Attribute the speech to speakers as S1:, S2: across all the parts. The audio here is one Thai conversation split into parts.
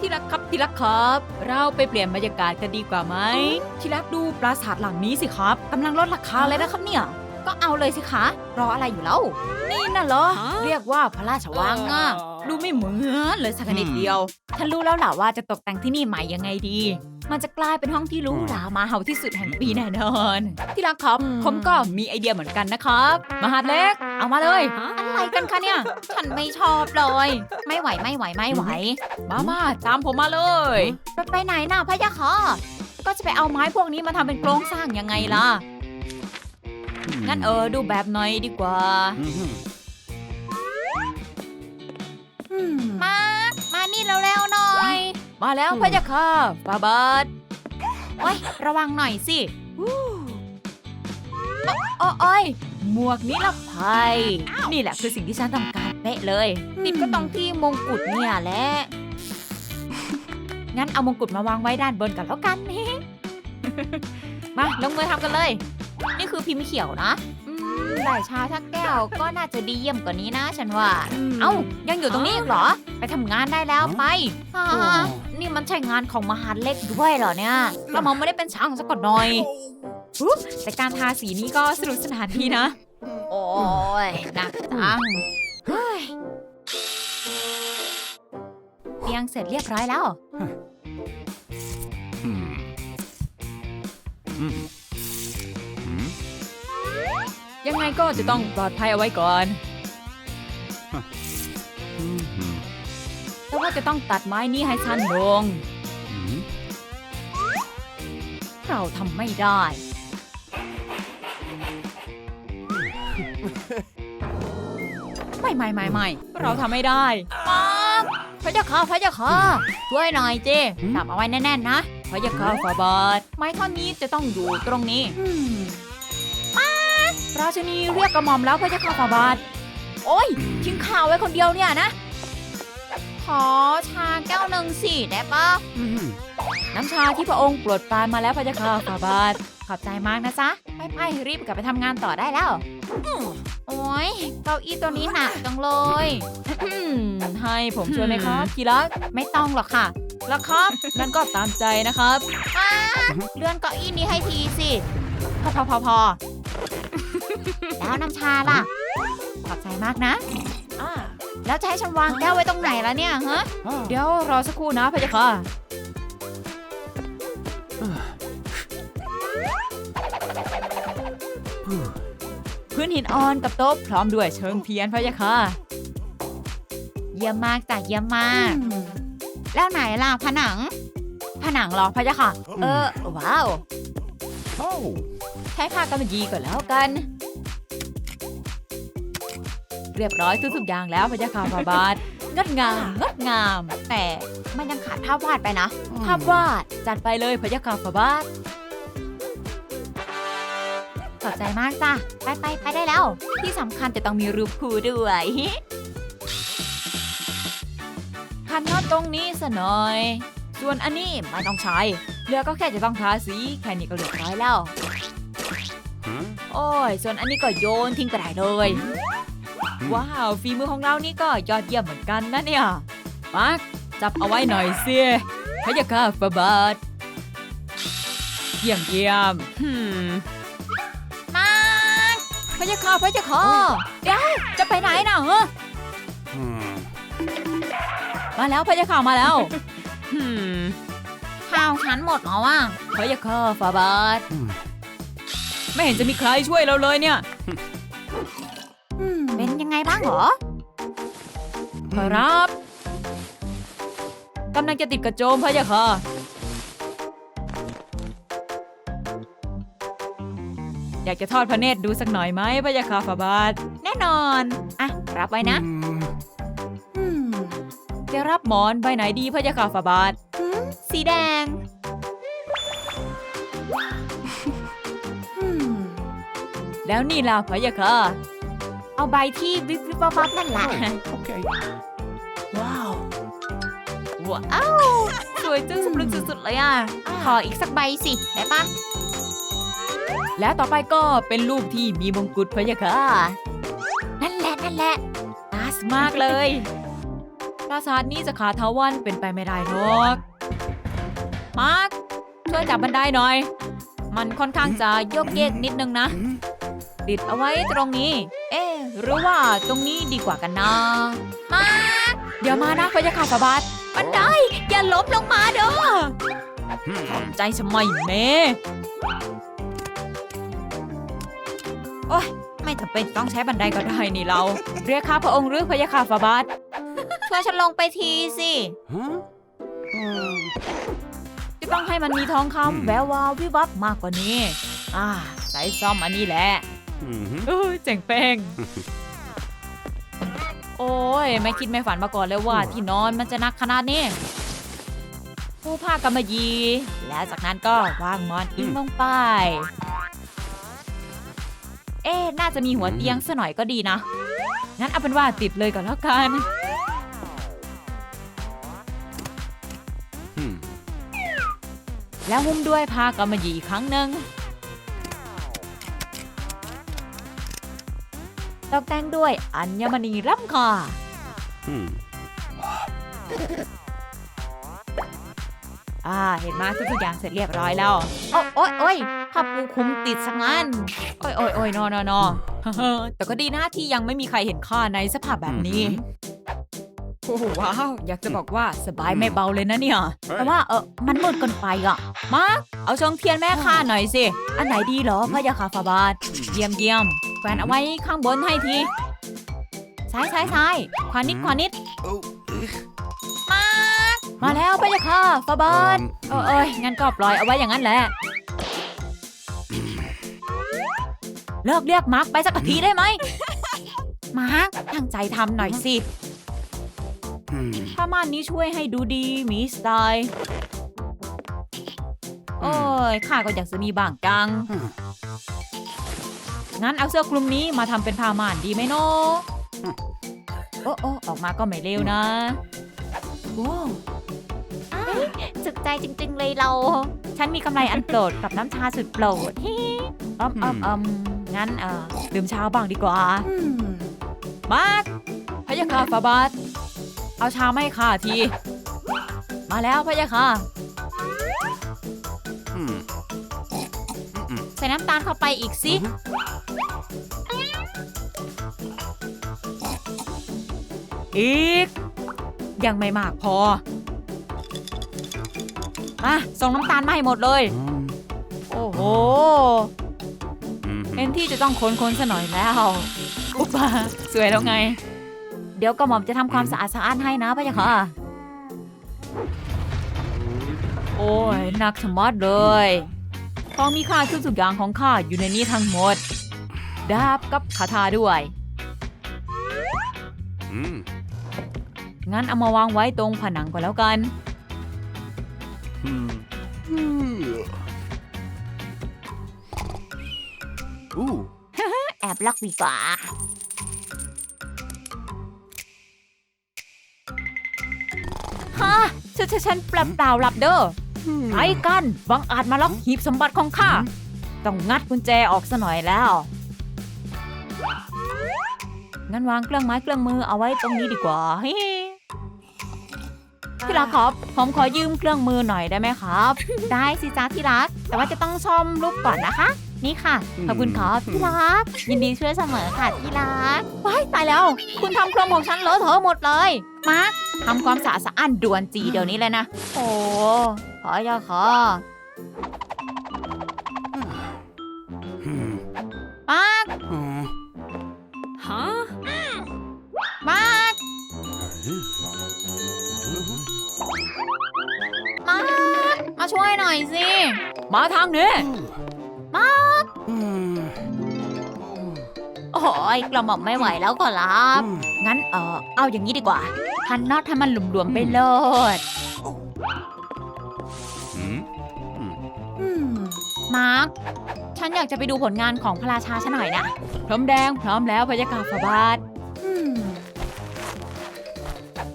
S1: ที่รักครับที่รักครับ เราไปเปลี่ยนบรรยากาศกันดีกว่าไหมที่รักดูปราสาทหลังนี้สิครับกำลังลดราคาเลยนะครับเนี่ย ก็เอาเลยสิคะรออะไรอยู่แล้ว นี่น่ะเหรอ
S2: ฮะ
S1: เรียกว่าพระราชวังอะดูไม่เหมือนเลยสักนิดเดียวฉันรู้แล้วล่ะว่าจะตกแต่งที่นี่ใหม่ยังไงดี มันจะกลายเป็นห้องที่หรูหรามาเห่าที่สุดแห่งปีแน่นอน ที่รักครับ
S2: อืม
S1: ผมก็มีไอเดียเหมือนกันนะครับ มหาดเล็ก เอามาเลย
S2: ฮะ
S1: อะไรกันคะเนี่ย ฉันไม่ชอบเลย ไม่ไหวไม่ไหวไม่ไหว มามาตามผมมาเลย ไปไปไหนน่ะพะยะค่ะก็จะไปเอาไม้พวกนี้มาทำเป็นโครงสร้างยังไงล่ะงั้นเออดูแบบหน่อยดีกว่ามา มานี่เร็วๆหน่อย มาแล้วพะยะค่ะฟาบาดโอ้ยระวังหน่อยสิโอ้โอ้โอ้ยหมวกนิรภัย นี่แหละคือสิ่งที่ฉันต้องการเป๊ะเลยติดก็ตรงที่มงกุฎเนี่ยแหละ งั้นเอามงกุฎมาวางไว้ด้านบนกันแล้วกันนี่มาลงมือทำกันเลย นี่คือพิมพ์เขียวนะ อืมได้ชาทักแก้วก็น่าจะดีเยี่ยมกว่านี้นะฉันว่า เอ้า ยังอยู่ตรงนี้อีกเหรอ ไปทำงานได้แล้วไปอ่านี่มันใช่งานของมหาดเล็กด้วยเหรอเนี่ยเรามองไม่ได้เป็นช่างสักก่อนหน่อยอุ๊ยแต่การทาสีนี้ก็สนุกสนานดีนะ โอ้ยหนักจังเฮ้ยเตียงเสร็จเรียบร้อยแล้วยั ไงก็จะต้องปลอดภัยเอาไว้ก่อนแต่ว่าจะต้องตัดไม้นี้ให้สั้นลง เราทำไม่ได้ ไม่ไม่ไม่ไม่เราทำไม่ได้มาพระเจ้าข้าพระเจ้าข้าช่วยหน่อยเจ
S2: หืม
S1: จับเอาไว้แน่นๆนะพระเจ้าข้าฟาบาทไม้ท่อนนี้จะต้องอยู่ตรงนี้มา ราชนีเรียกกระหม่อมแล้วพระเจ้าข้าฟาบาท โอ้ยทิ้งข่าวไว้คนเดียวเนี่ยนะ ขอชาแก้วหนึ่งสิได้ปะน้ำชาที่พระองค์โปรดปรานมาแล้วพระเจ้าค่ะฟาบาท ขอบใจมากนะจ๊ะไปไปๆรีบกลับไปทำงานต่อได้แล้วโอ้ยเก้าอี้ตัวนี้หนักจังเลยอืมให้ผมช่วยไหมครับกีรักไม่ต้องหรอกค่ะ แล้วครับงั้นก็ตามใจนะครับอ่าเลื่อนเก้าอี้นี้ให้ทีสิ พอพอพอพอ แล้วน้ำชาล่ะ ขอบใจมากนะอ่าแล้วจะให้ฉันวางแก้วไว้ตรงไหนล่ะเนี่ยฮะ เดี๋ยวรอสักครู่นะพะยะค่ะ พื้นหินอ่อนกับโต๊ะพร้อมด้วยเชิงเทียนพะยะค่ะ เยี่ยมมากจ้ะเยี่ยมมาก แล้วไหนล่ะผนัง ผนังเหรอพะยะค่ะ เออ ว้าวใช้ผ้ากำมะหยี่ก่อนแล้วกัน เรียบร้อยทุกๆอย่างแล้วพะยะค่ะฟาบาทงดงามงดงาม แต่มันยังขาดภาพวาดไปนะ ภาพวาดจัดไปเลยพะยะค่ะฟาบาทขอบใจมากจ้ะ ไปไปไปได้แล้ว ที่สำคัญจะต้องมีรูปคู่ด้วยคันน็อตตรงนี้สะหน่อย ส่วนอันนี้ไม่ต้องใช้เหลือก็แค่จะต้องทาสีแค่นี้ก็เรียบร้อยแล้ว โอ้ย ส่วนอันนี้ก็โยนทิ้งไปได้เลย ว้าวฝีมือของเรานี่ก็ยอดเยี่ยมเหมือนกันนะเนี่ยมาร์คจับเอาไว้หน่อยสิพะยะค่ะฟาบาทเยี่ยมเยี่ยมมาร์คพะยะค่ะพะยะค่ะเดี๋ยวจะไปไหนนะเฮ้อมาแล้วพะยะค่ะมาแล้วข้าวฉันหมดแล้วอะพะยะค่ะฟาบาทไม่เห็นจะมีใครช่วยเราเลยเนี่ยเป็นยัง ไงบ้างเหรอ ครับกำลังจะติดกระโจมพะยะค่ะ อยากจะทอดพระเนตรดูสักหน่อยไหมพะยะค่ะฝาบาท แน่นอน อะ รับไว้นะจะรับหมอนใบไหนดีพะยะค่ะฝาบาท สีแดงแล้วนี่ล่ะพะยะค่ะ เอาใบที่วิบวิบวับวับนั่นแหละว้าวว้าว สวยจึ้งสำลึกสุดๆเลยอะ ขออีกสักใบสิ ได้ปะแล้วต่อไปก็เป็นรูปที่มีมงกุฎพะยะค่ะ นั่นแหละนั่นแหละตาสมากเลยไปราสาทนี้จะขาดเทาวันเป็นไปไม่ได้หรอก มาร์คช่วยจับบันไดหน่อย มันค่อนข้างจะโยกเยกนิดนึงนะ ติดเอาไว้ตรงนี้ เอ๊ะ หรือว่าตรงนี้ดีกว่ากันนะ มาร์คเดี๋ยวมานะพยาคาสบัดบันไดอย่าล้มลงมาเด้อใจชะมัยแม่โอ้ยไม่จำเป็นต้องใช้บันไดก็ได้นี่เรา เรียกข้าพระองค์หรือพยาคาฟาบาทช่วยฉันลงไปทีสิ
S2: Huh?
S1: จะต้องให้มันมีทองคำแวววาววิบวับมากกว่านี้ อ่าใช้ซ่อมอันนี้แหละ
S2: Mm-hmm.
S1: เออเจ๋งเป้ง โอ้ย ไม่คิดไม่ฝันมาก่อนเลยว่าที่นอนมันจะหนักขนาดนี้ผู้ผ้ากำมะหยี แล้วจากนั้นก็วางหมอนอิงลงไป เอ๊ะน่าจะมีหัวเตียงซะหน่อยก็ดีนะ งั้นเอาเป็นว่าติดเลยก่อนแล้วกัน
S2: Hmm.
S1: แล้วหุ้มด้วยผ้ากำมะหยี่อีกครั้งหนึ่ง ตกแต่งด้วยอัญมณีร่ำคอ
S2: Hmm.
S1: อ่า เห็นไหมทุกๆอย่างเสร็จเรียบร้อยแล้ว โอ้โอ้ยโอ้ยผ้าปูคลุมติดสังงั้นโอ้ยโอ้ยโอ้ยนอนอนอแต่ก็ดีนะที่ยังไม่มีใครเห็นข้าในสภาพแบบนี้ โอ้โหว้าว อยากจะบอกว่าสบายไม่เบาเลยนะเนี่ย แต่ว่าเออมันมืดเกินไปอะ มา เอาชงเทียนแม่ข้าหน่อยสิ อันไหนดีเหรอพระยาคาฟาบาท เยี่ยมเยี่ยม แขวนเอาไว้ข้างบนให้ทีซ้ายซ้ายซ้ายขวานิดขวานิด
S2: Oh.
S1: มา มาแล้วพระยาคาฟาบาทเออเอ้ยงั้นก็ปล่อยเอาไว้อย่างนั้นแหละ เลิกเรียกมาร์คไปสักทีได้ไหม มาร์คตั้งใจทำหน่อยสิ
S2: Hmm.
S1: ผ้าม่านนี้ช่วยให้ดูดีมีสไตล์ โอ้ยข้าก็อยากจะมีบ้างจัง งั้นเอาเสื้อคลุมนี้มาทำเป็นผ้าม่านดีไหมโนโอ้โอ้ออกมาก็ไม่เลวนะโว้สุดใจจริง ๆ เลยเรา ฉันมีกำไรอันโปรดกับน้ำชาสุดโปรดฮิอืมอืมอืมงั้นเอ่อดื่มชาบ้างดีกว่า มาร์คพะยาคาฟาบาทเอาชาไม่ค่ะที มาแล้วพะยาค่ะ
S2: Hmm.
S1: ใส่น้ำตาลเข้าไปอีกสิอี ก ยังไม่มากพอ มาส่งน้ำตาลมาให้หมดเลย
S2: Um.
S1: โอ้โห
S2: mhm.
S1: เอ็นที่จะต้องค้นค้นๆซะหน่อยแล้วอุ๊บมาสวยแล้วไง เดี๋ยวกระหม่อมจะทำความสะอาดสะอ้านให้นะพะยะค่ะ โอ้ยหนักชะมัดเลยของมีค่าทุกๆอย่างของข้าอยู่ในนี้ทั้งหมด ดาบกับคาถาด้วย
S2: Hmm.
S1: งั้นเอามาวางไว้ตรงผนังก่อนแล้วกัน
S2: Hmm. Ooh.
S1: แอบลักดีกว่า ฮะฉันฉันฉันเปล่าเปล่าหลับเด้อ
S2: Hmm.
S1: ใครกันบังอาจมาล็อกหีบสมบัติของข้า ต้องงัดกุญแจออกซะหน่อยแล้ว งั้นวางเครื่องไม้เครื่องมือเอาไว้ตรงนี้ดีกว่าฮิฮิ ที่รักครับ ผมขอยืมเครื่องมือหน่อยได้ไหมครับ ได้สิจ้าที่รัก แต่ว่าจะต้องซ่อมรูปก่อนนะคะ นี่ค่ะ ขอบคุณครับที่รัก ยินดีช่วยเสมอค่ะที่รักว้ายตายแล้ว คุณทำเครื่องของฉันเลอะเทอะหมดเลย มาร์คทำความสะอาดสะอ้านด่วนจีเดี๋ยวนี้เลยนะ โอ้ขออย่าขอ มาทางนี้
S2: Hmm.
S1: โอ้ยกระหม่อมไม่ไหวแล้วก็รับ
S2: Hmm.
S1: งั้นเออเอาอย่างนี้ดีกว่าพันน็อตให้มันหลวมๆไปโลด
S2: Hmm.
S1: มาร์ค ฉันอยากจะไปดูผลงานของพระราชาฉันหน่อยนะพร้อมแดงพร้อมแล้วพะยะค่ะฟาบาท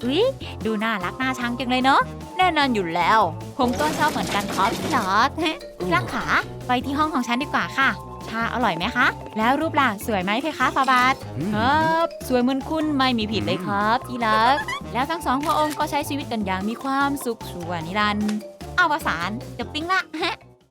S1: อุ๊ยดูน่ารักน่าชังจังเลยเนาะแน่นอนอยู่แล้ว ผมก็ชอบเหมือนกันครับที่รั กที่รักขาไปที่ห้องของฉันดีกว่าค่ะเชาอร่อยไหมคะ แล้วรูปล่ะสวยไหมเพคะฟาบาท
S2: Hmm.
S1: ครับ สวยเหมือนคุณไม่มีผิดเลยครับที่รัก แล้วทั้งสองพระองค์ก็ใช้ชีวิตกันอย่างมีความสุขชั่วนิรันดร์อวสานจบปิ้งละ